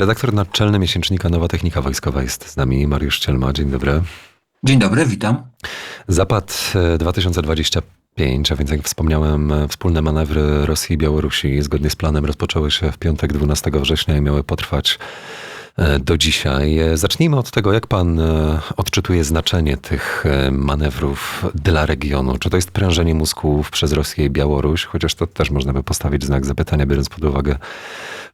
Redaktor naczelny miesięcznika Nowa Technika Wojskowa jest z nami, Mariusz Cielma. Dzień dobry. Dzień dobry, witam. Zapad e, 2025, a więc jak wspomniałem, e, wspólne manewry Rosji i Białorusi zgodnie z planem rozpoczęły się w piątek 12 września i miały potrwać e, do dzisiaj. E, Zacznijmy od tego, jak pan e, odczytuje znaczenie tych e, manewrów dla regionu. Czy to jest prężenie mózgów przez Rosję i Białoruś? Chociaż to też można by postawić znak zapytania, biorąc pod uwagę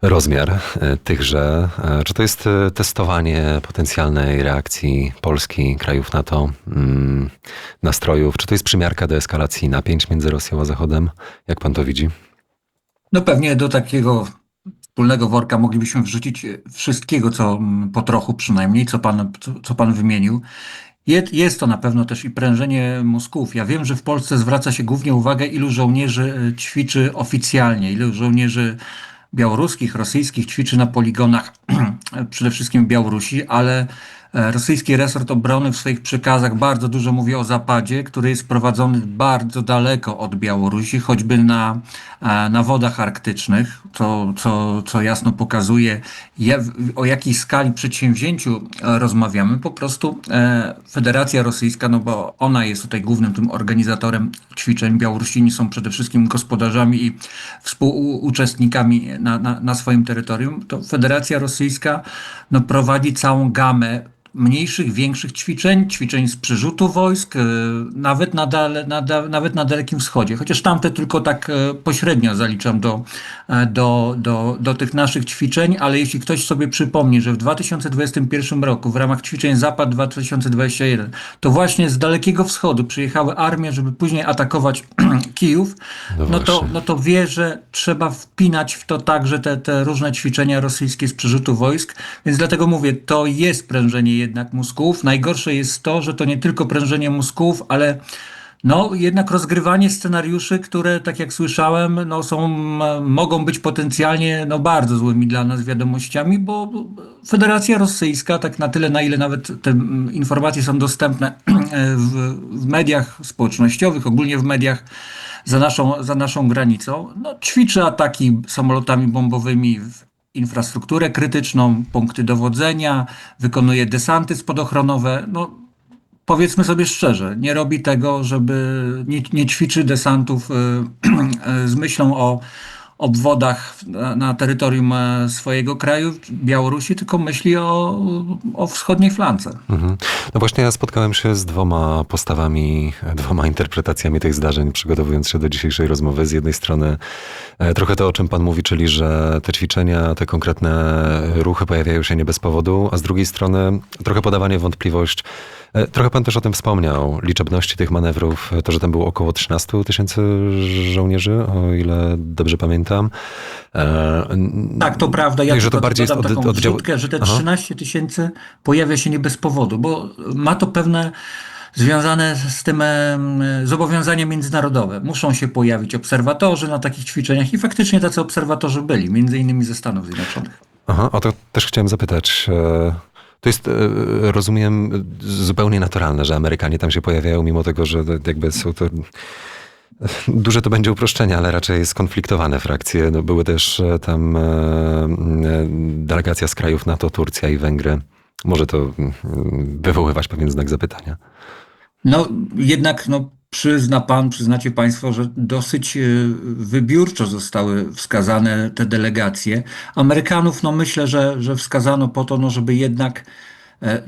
rozmiar e, tychże. E, Czy to jest e, testowanie potencjalnej reakcji Polski, krajów NATO, mm, nastrojów? Czy to jest przymiarka do eskalacji napięć między Rosją a Zachodem? Jak pan to widzi? No pewnie do takiego wspólnego worka moglibyśmy wrzucić wszystkiego, co mm, po trochu przynajmniej, co pan, co, pan wymienił. Je- Jest to na pewno też i prężenie mózgów. Ja wiem, że w Polsce zwraca się głównie uwagę, ilu żołnierzy ćwiczy oficjalnie, ilu żołnierzy białoruskich, rosyjskich ćwiczy na poligonach, przede wszystkim Białorusi, ale rosyjski resort obrony w swoich przekazach bardzo dużo mówi o Zapadzie, który jest prowadzony bardzo daleko od Białorusi, choćby na, e, na wodach arktycznych, co, co, co jasno pokazuje, o jakiej skali przedsięwzięciu e, rozmawiamy. Po prostu e, Federacja Rosyjska, no bo ona jest tutaj głównym tym organizatorem ćwiczeń. Białorusini są przede wszystkim gospodarzami i współuczestnikami na, na, na swoim terytorium. To Federacja Rosyjska no, prowadzi całą gamę mniejszych, większych ćwiczeń, ćwiczeń z przerzutu wojsk, e, nawet na, dale, na, nawet na Dalekim Wschodzie. Chociaż tamte tylko tak e, pośrednio zaliczam do, e, do, do, do tych naszych ćwiczeń, ale jeśli ktoś sobie przypomni, że w 2021 roku w ramach ćwiczeń Zapad 2021 to właśnie z Dalekiego Wschodu przyjechały armie, żeby później atakować Kijów, No no to, no to wie, że trzeba wpinać w to także te, te różne ćwiczenia rosyjskie z przerzutu wojsk, więc dlatego mówię, to jest prężenie jednak mózgów. Najgorsze jest to, że to nie tylko prężenie mózgów, ale no jednak rozgrywanie scenariuszy, które tak jak słyszałem, no są, mogą być potencjalnie no bardzo złymi dla nas wiadomościami, bo Federacja Rosyjska, tak na tyle, na ile nawet te mm, informacje są dostępne w, w mediach społecznościowych, ogólnie w mediach, za naszą, za naszą granicą, no, ćwiczy ataki samolotami bombowymi w infrastrukturę krytyczną, punkty dowodzenia, wykonuje desanty spadochronowe. No, powiedzmy sobie szczerze, nie robi tego, żeby nie, nie ćwiczy desantów y, y, z myślą o obwodach na, terytorium e, swojego kraju, Białorusi, tylko myśli o, o wschodniej flance. Mhm. No właśnie ja spotkałem się z dwoma postawami, dwoma interpretacjami tych zdarzeń, przygotowując się do dzisiejszej rozmowy. Z jednej strony e, trochę to, o czym pan mówi, czyli że te ćwiczenia, te konkretne ruchy pojawiają się nie bez powodu, a z drugiej strony trochę podawanie wątpliwość. E, Trochę pan też o tym wspomniał, liczebności tych manewrów, to, że tam było około 13 tysięcy żołnierzy, o ile dobrze pamiętam. E, Tak, to prawda. Ja że to bardziej jest od- taką oddział- wrzutkę, że te Aha. 13 tysięcy pojawia się nie bez powodu, bo ma to pewne związane z tym zobowiązania międzynarodowe. Muszą się pojawić obserwatorzy na takich ćwiczeniach i faktycznie tacy obserwatorzy byli, między innymi ze Stanów Zjednoczonych. Aha, o to też chciałem zapytać. To jest, e, rozumiem, zupełnie naturalne, że Amerykanie tam się pojawiają, mimo tego, że jakby są to. Duże to będzie uproszczenie, ale raczej skonfliktowane frakcje. No, były też e, tam e, delegacja z krajów NATO, Turcja i Węgry. Może to mm, wywoływać pewien znak zapytania. No jednak no, przyzna pan, przyznacie państwo, że dosyć e, wybiórczo zostały wskazane te delegacje. Amerykanów, no myślę, że, że wskazano po to, no, żeby jednak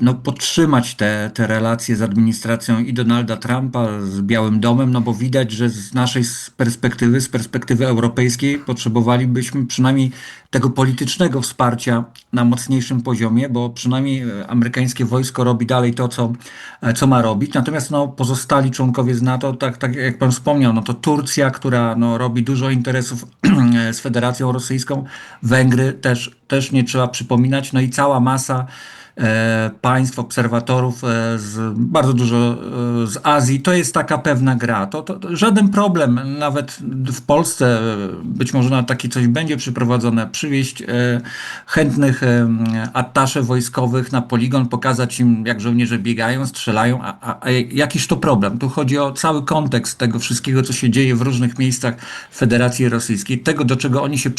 no, podtrzymać te, te relacje z administracją i Donalda Trumpa, z Białym Domem, no bo widać, że z naszej perspektywy, z perspektywy europejskiej potrzebowalibyśmy przynajmniej tego politycznego wsparcia na mocniejszym poziomie, bo przynajmniej e, amerykańskie wojsko robi dalej to, co, e, co ma robić. Natomiast no, pozostali członkowie z NATO, tak, tak jak pan wspomniał, no to Turcja, która no, robi dużo interesów z Federacją Rosyjską, Węgry też, też nie trzeba przypominać, no i cała masa e, państw, obserwatorów e, z bardzo dużo e, z Azji. To jest taka pewna gra. To, to, żaden problem, nawet w Polsce e, być może na takie coś będzie przyprowadzone, przywieźć e, chętnych e, attasze wojskowych na poligon, pokazać im, jak żołnierze biegają, strzelają, a, a, a jakiż to problem? Tu chodzi o cały kontekst tego wszystkiego, co się dzieje w różnych miejscach Federacji Rosyjskiej, tego, do czego oni się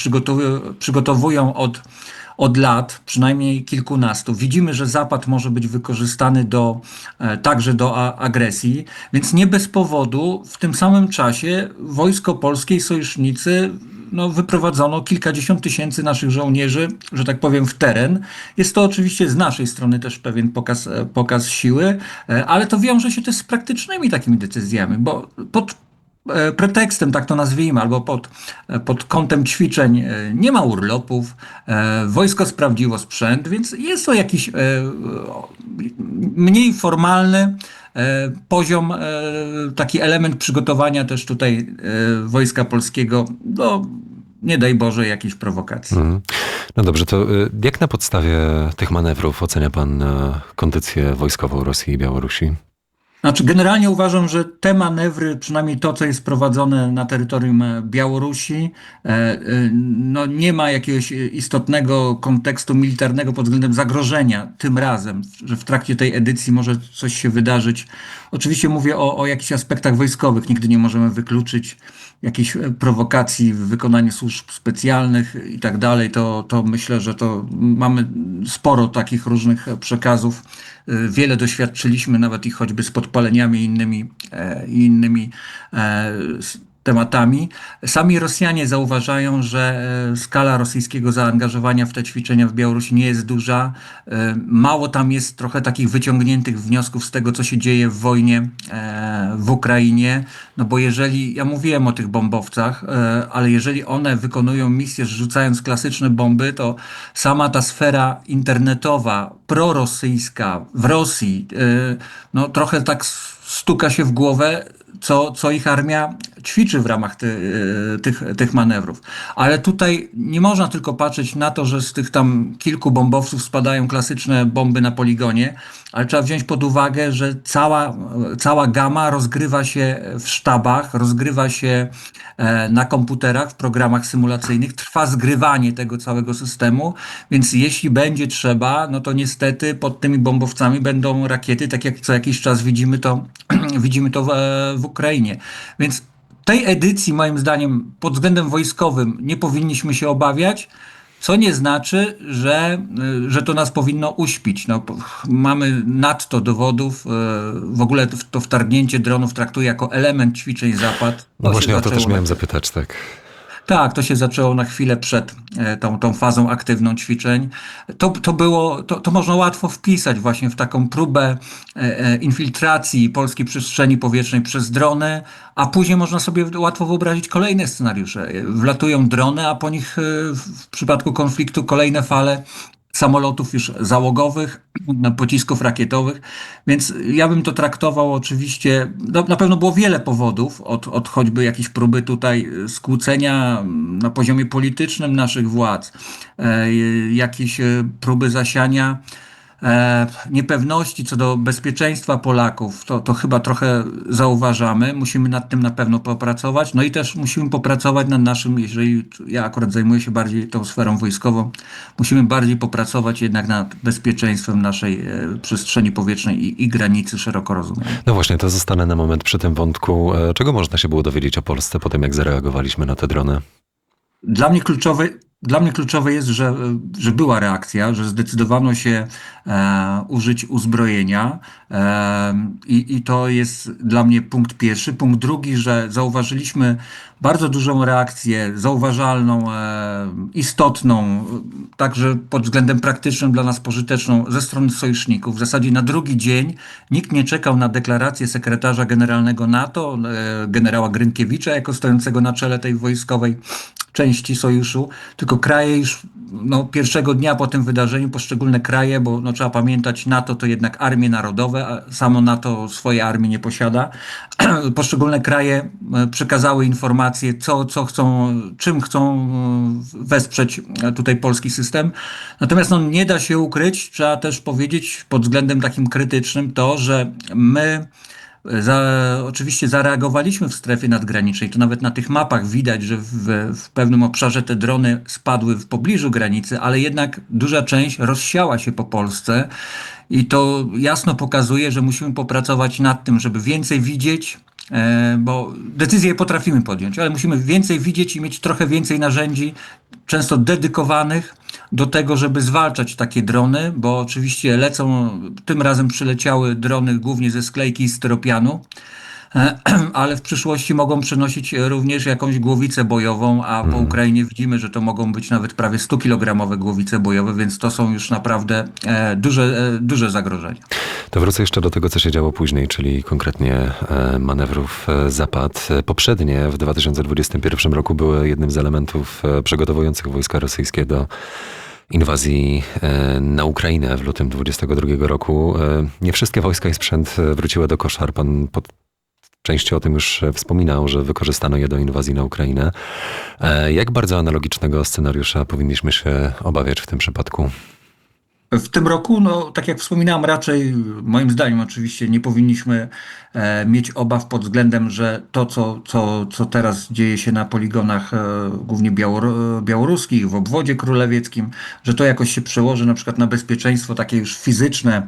przygotowują od od lat, przynajmniej kilkunastu. Widzimy, że Zapad może być wykorzystany do, e, także do agresji, więc nie bez powodu w tym samym czasie wojsko polskie i sojusznicy no, wyprowadzono kilkadziesiąt tysięcy naszych żołnierzy, że tak powiem, w teren. Jest to oczywiście z naszej strony też pewien pokaz, e, pokaz siły, e, ale to wiąże się też z praktycznymi takimi decyzjami, bo pod pretekstem, tak to nazwijmy, albo pod, e, pod kątem ćwiczeń e, nie ma urlopów, e, wojsko sprawdziło sprzęt, więc jest to jakiś e, mniej formalny e, poziom, e, taki element przygotowania też tutaj e, Wojska Polskiego do, nie daj Boże, jakiejś prowokacji. Mhm. No dobrze, to jak na podstawie tych manewrów ocenia pan e, kondycję wojskową Rosji i Białorusi? Znaczy, generalnie uważam, że te manewry, przynajmniej to, co jest prowadzone na terytorium e, Białorusi, e, e, no nie ma jakiegoś istotnego kontekstu militarnego pod względem zagrożenia tym razem, że w trakcie tej edycji może coś się wydarzyć. Oczywiście mówię o, o jakichś aspektach wojskowych. Nigdy nie możemy wykluczyć jakiejś e, prowokacji w wykonaniu służb specjalnych i tak dalej. To, to myślę, że to mamy sporo takich różnych e, przekazów. E, Wiele doświadczyliśmy, nawet i choćby z podpaleniami i innymi, i innymi tematami. Sami Rosjanie zauważają, że skala rosyjskiego zaangażowania w te ćwiczenia w Białorusi nie jest duża. Mało tam jest trochę takich wyciągniętych wniosków z tego, co się dzieje w wojnie w Ukrainie. No bo jeżeli, ja mówiłem o tych bombowcach, e, ale jeżeli one wykonują misję rzucając klasyczne bomby, to sama ta sfera internetowa, prorosyjska w Rosji, e, no trochę tak stuka się w głowę, co, co ich armia ćwiczy w ramach ty, e, tych, tych manewrów. Ale tutaj nie można tylko patrzeć na to, że z tych tam kilku bombowców spadają klasyczne bomby na poligonie, ale trzeba wziąć pod uwagę, że cała, cała gama rozgrywa się w sztabach, rozgrywa się e, na komputerach, w programach symulacyjnych, trwa zgrywanie tego całego systemu, więc jeśli będzie trzeba, no to niestety pod tymi bombowcami będą rakiety, tak jak co jakiś czas widzimy to, widzimy to w, e, w Ukrainie. Więc tej edycji, moim zdaniem, pod względem wojskowym nie powinniśmy się obawiać, co nie znaczy, że, y, że to nas powinno uśpić. No, mamy nadto dowodów. y, W ogóle to, wtargnięcie dronów traktuję jako element ćwiczeń Zapad. No właśnie o to też miałem zapytać, tak. Tak, to się zaczęło na chwilę przed e, tą, tą fazą aktywną ćwiczeń. To, to było, to, to można łatwo wpisać właśnie w taką próbę e, e, infiltracji polskiej przestrzeni powietrznej przez drony, a później można sobie łatwo wyobrazić kolejne scenariusze. Wlatują drony, a po nich w przypadku konfliktu kolejne fale samolotów już załogowych, pocisków rakietowych, więc ja bym to traktował oczywiście, no, na pewno było wiele powodów, od, od choćby jakiejś próby tutaj skłócenia mm, na poziomie politycznym naszych władz, e, jakieś e, próby zasiania niepewności co do bezpieczeństwa Polaków, to, to chyba trochę zauważamy. Musimy nad tym na pewno popracować. No i też musimy popracować nad naszym, jeżeli ja akurat zajmuję się bardziej tą sferą wojskową, musimy bardziej popracować jednak nad bezpieczeństwem naszej e, przestrzeni powietrznej i, i granicy szeroko rozumianej. No właśnie, to zostanę na moment przy tym wątku. E, Czego można się było dowiedzieć o Polsce po tym, jak zareagowaliśmy na te drony? Dla mnie kluczowe, dla mnie kluczowe jest, że, że była reakcja, że zdecydowano się e, użyć uzbrojenia e, i, i to jest dla mnie punkt pierwszy. Punkt drugi, że zauważyliśmy bardzo dużą reakcję, zauważalną, e, istotną, także pod względem praktycznym dla nas pożyteczną ze strony sojuszników. W zasadzie na drugi dzień nikt nie czekał na deklarację sekretarza generalnego NATO, e, generała Grynkiewicza, jako stojącego na czele tej wojskowej części sojuszu, tylko kraje już no, pierwszego dnia po tym wydarzeniu, poszczególne kraje, bo no, trzeba pamiętać, NATO to jednak armie narodowe, a samo NATO swojej armii nie posiada. poszczególne kraje e, przekazały informacje, co, co chcą, czym chcą e, wesprzeć e, tutaj polski system. Natomiast no, nie da się ukryć, trzeba też powiedzieć pod względem takim krytycznym to, że my za, oczywiście zareagowaliśmy w strefie nadgranicznej. To nawet na tych mapach widać, że w, w pewnym obszarze te drony spadły w pobliżu granicy, ale jednak duża część rozsiała się po Polsce i to jasno pokazuje, że musimy popracować nad tym, żeby więcej widzieć, e, bo decyzje potrafimy podjąć, ale musimy więcej widzieć i mieć trochę więcej narzędzi, często dedykowanych, do tego, żeby zwalczać takie drony, bo oczywiście lecą, tym razem przyleciały drony głównie ze sklejki i styropianu, e, ale w przyszłości mogą przenosić również jakąś głowicę bojową, a po Ukrainie widzimy, że to mogą być nawet prawie 100-kilogramowe głowice bojowe, więc to są już naprawdę e, duże, e, duże zagrożenia. To wrócę jeszcze do tego, co się działo później, czyli konkretnie manewrów Zapad. Poprzednie w 2021 roku były jednym z elementów przygotowujących wojska rosyjskie do inwazji e, na Ukrainę w lutym 2022 roku. E, Nie wszystkie wojska i sprzęt wróciły do koszar. Pan pod częścią o tym już wspominał, że wykorzystano je do inwazji na Ukrainę. E, Jak bardzo analogicznego scenariusza powinniśmy się obawiać w tym przypadku? W tym roku, no, tak jak wspominałem, raczej moim zdaniem oczywiście nie powinniśmy e, mieć obaw pod względem, że to, co, co, co teraz dzieje się na poligonach e, głównie białor- białoruskich, w obwodzie królewieckim, że to jakoś się przełoży na przykład na bezpieczeństwo takie już fizyczne,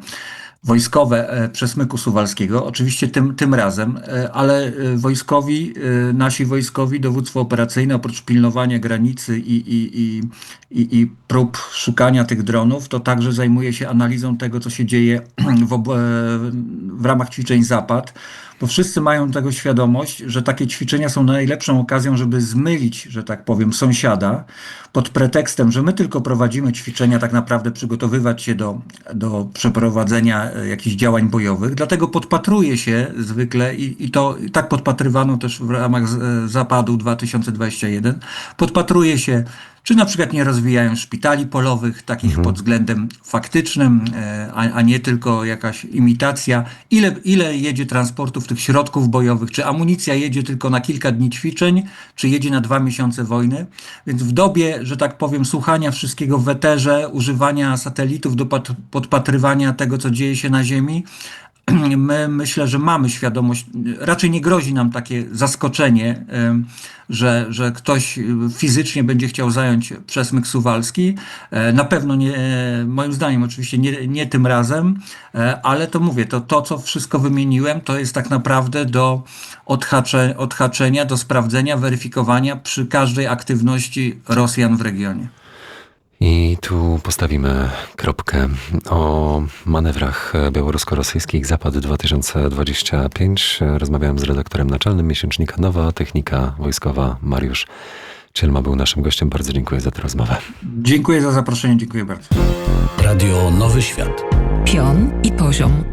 wojskowe e, przesmyku suwalskiego, oczywiście tym, tym razem, e, ale e, wojskowi, nasi wojskowi, dowództwo operacyjne, oprócz pilnowania granicy i, i, i, i, i prób szukania tych dronów, to także zajmuje się analizą tego, co się dzieje w, ob- w ramach ćwiczeń Zapad, bo wszyscy mają tego świadomość, że takie ćwiczenia są najlepszą okazją, żeby zmylić, że tak powiem, sąsiada pod pretekstem, że my tylko prowadzimy ćwiczenia, tak naprawdę przygotowywać się do, do przeprowadzenia e, jakichś działań bojowych. Dlatego podpatruje się zwykle i, i to i tak podpatrywano też w ramach e, Zapadu 2021, podpatruje się czy na przykład nie rozwijają szpitali polowych, takich pod względem faktycznym, e, a, a nie tylko jakaś imitacja. Ile, ile jedzie transportów tych środków bojowych? Czy amunicja jedzie tylko na kilka dni ćwiczeń, czy jedzie na dwa miesiące wojny? Więc w dobie, że tak powiem, słuchania wszystkiego w weterze, używania satelitów do pat- podpatrywania tego, co dzieje się na Ziemi, My myślę, że mamy świadomość, raczej nie grozi nam takie zaskoczenie, że, że ktoś y, fizycznie będzie chciał zająć przesmyk suwalski. E, Na pewno nie, moim zdaniem oczywiście nie, nie tym razem, e, ale to mówię, to, to co wszystko wymieniłem, to jest tak naprawdę do odhacze, odhaczenia, do sprawdzenia, weryfikowania przy każdej aktywności Rosjan w regionie. I tu postawimy kropkę o manewrach białorusko-rosyjskich Zapad 2025. Rozmawiałem z redaktorem naczelnym miesięcznika Nowa Technika Wojskowa Mariusz Cielma był naszym gościem. Bardzo dziękuję za tę rozmowę. Dziękuję za zaproszenie, dziękuję bardzo. Radio Nowy Świat. Pion i poziom.